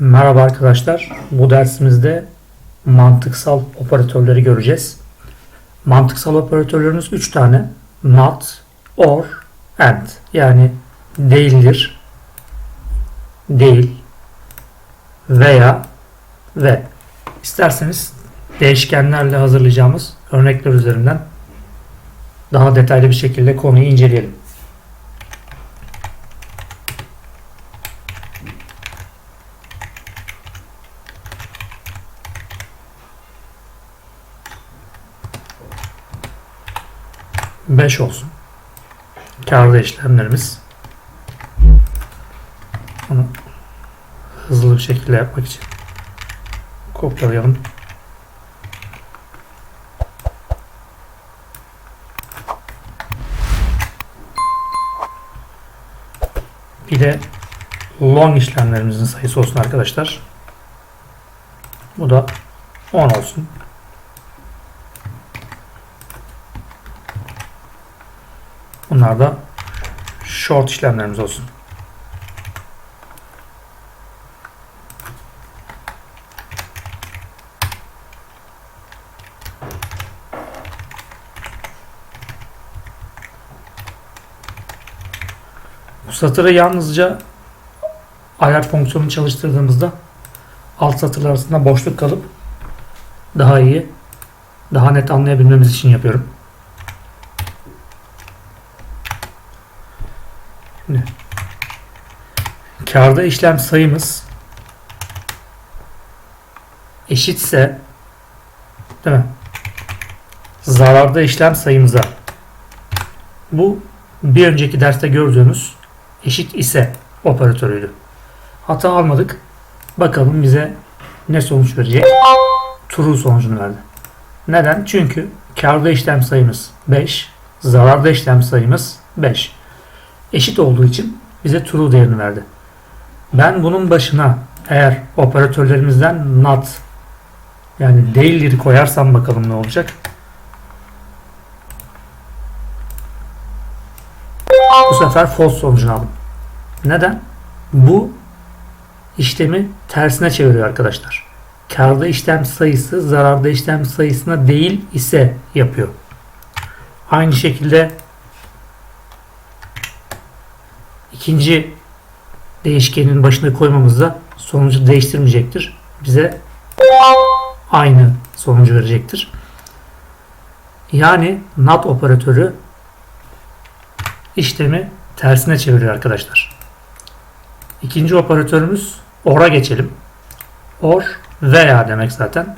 Merhaba arkadaşlar. Bu dersimizde mantıksal operatörleri göreceğiz. Mantıksal operatörlerimiz 3 tane. Not, or, and. Yani değildir, değil veya ve. İsterseniz değişkenlerle hazırlayacağımız örnekler üzerinden daha detaylı bir şekilde konuyu inceleyelim. Beş olsun. Kârda işlemlerimiz. Bunu hızlı bir şekilde yapmak için kopyalayalım. Bir de long işlemlerimizin sayısı olsun arkadaşlar. Bu da 10 olsun. Bunlar da short işlemlerimiz olsun. Bu satırı yalnızca ayar fonksiyonunu çalıştırdığımızda alt satırlar arasında boşluk kalıp daha iyi, daha net anlayabilmemiz için yapıyorum. Şimdi Kârda işlem sayımız eşitse değil mi? Zararda işlem sayımıza bu bir önceki derste gördüğümüz eşit ise operatörüydü. Hata almadık. Bakalım bize ne sonuç verecek? True sonucunu verdi. Neden? Çünkü kârda işlem sayımız 5, zararda işlem sayımız 5. Eşit olduğu için bize true değerini verdi. Ben bunun başına eğer operatörlerimizden not yani değilleri koyarsam bakalım ne olacak. Bu sefer false sonucunu aldım. Neden? Bu işlemi tersine çeviriyor arkadaşlar. Karda işlem sayısı zararda işlem sayısına değil ise yapıyor. Aynı şekilde ikinci değişkenin başına koymamızda sonucu değiştirmeyecektir. Bize aynı sonucu verecektir. Yani not operatörü işlemi tersine çeviriyor arkadaşlar. İkinci operatörümüz or'a geçelim. Or veya demek zaten.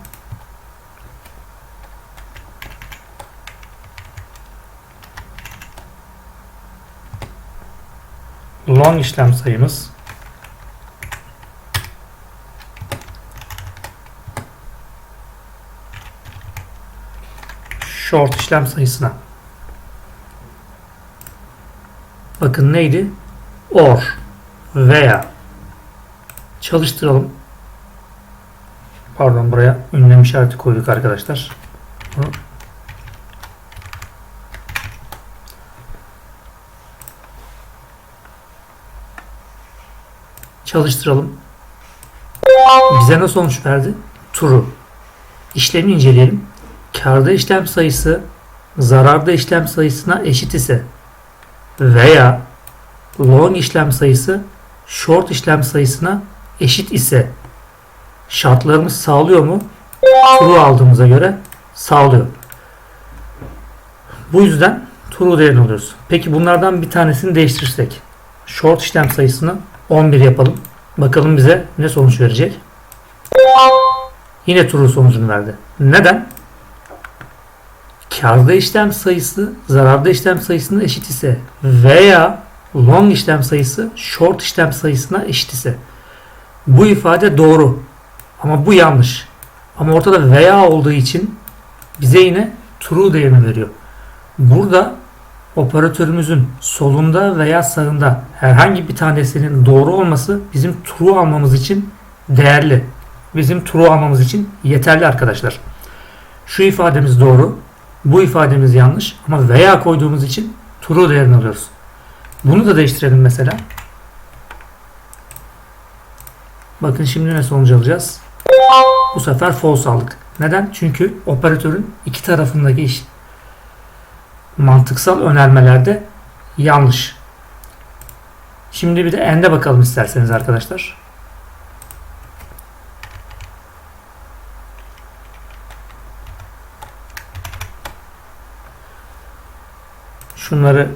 Long işlem sayımız short işlem sayısına bakın neydi? Or veya çalıştıralım. Pardon buraya ünlem işareti koyduk arkadaşlar. Bunu çalıştıralım. Bize ne sonuç verdi? True. İşlemi inceleyelim. Karda işlem sayısı zararda işlem sayısına eşit ise veya long işlem sayısı short işlem sayısına eşit ise şartlarımız sağlıyor mu? True aldığımıza göre sağlıyor. Bu yüzden true değerini alıyoruz. Peki bunlardan bir tanesini değiştirirsek short işlem sayısını 11 yapalım. Bakalım bize ne sonuç verecek? Yine true sonucunu verdi. Neden? Karda işlem sayısı zararda işlem sayısına eşit ise veya long işlem sayısı short işlem sayısına eşit ise bu ifade doğru ama bu yanlış. Ama ortada veya olduğu için bize yine true değerini veriyor. Burada operatörümüzün solunda veya sağında herhangi bir tanesinin doğru olması bizim true almamız için değerli. Bizim true almamız için yeterli arkadaşlar. Şu ifademiz doğru. Bu ifademiz yanlış ama veya koyduğumuz için true değerini alıyoruz. Bunu da değiştirelim mesela. Bakın şimdi ne sonuç alacağız? Bu sefer false aldık. Neden? Çünkü operatörün iki tarafındaki iş mantıksal önermelerde yanlış. Şimdi bir de end'e bakalım isterseniz arkadaşlar. Şunları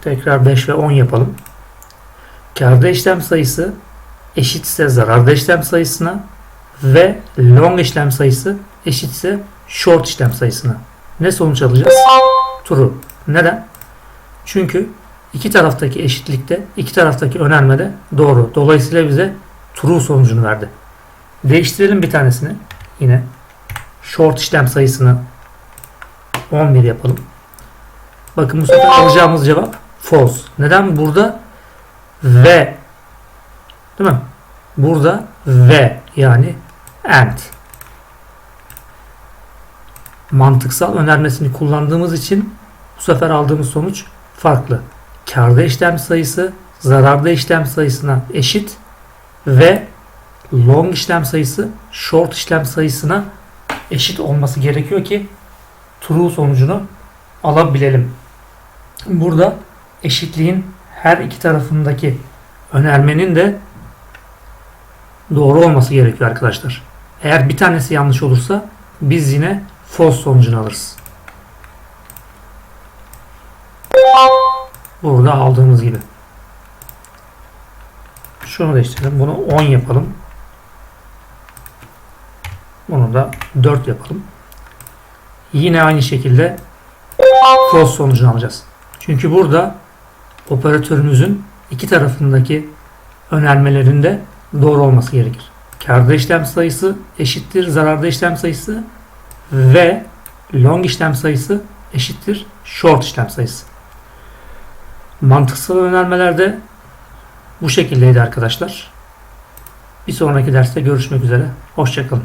tekrar 5 ve 10 yapalım. Karda işlem sayısı eşitse zararda işlem sayısına ve long işlem sayısı eşitse short işlem sayısına. Ne sonuç alacağız? True. Neden? Çünkü iki taraftaki eşitlikte, iki taraftaki önermede doğru. Dolayısıyla bize true sonucunu verdi. Değiştirelim bir tanesini. Yine short işlem sayısını 11 yapalım. Bakın bu sefer alacağımız cevap false. Neden? Burada ve değil mi? Burada ve yani and mantıksal önermesini kullandığımız için bu sefer aldığımız sonuç farklı. Karda işlem sayısı zararda işlem sayısına eşit ve long işlem sayısı short işlem sayısına eşit olması gerekiyor ki true sonucunu alabilelim. Burada eşitliğin her iki tarafındaki önermenin de doğru olması gerekiyor arkadaşlar. Eğer bir tanesi yanlış olursa biz yine false sonucunu alırız. Burada aldığımız gibi. Şunu değiştirelim. Bunu 10 yapalım. Bunu da 4 yapalım. Yine aynı şekilde false sonucunu alacağız. Çünkü burada operatörümüzün iki tarafındaki önermelerinde doğru olması gerekir. Karda işlem sayısı eşittir zararda işlem sayısı ve long işlem sayısı eşittir short işlem sayısı. Mantıksal önermelerde bu şekildeydi arkadaşlar. Bir sonraki derste görüşmek üzere. Hoşçakalın.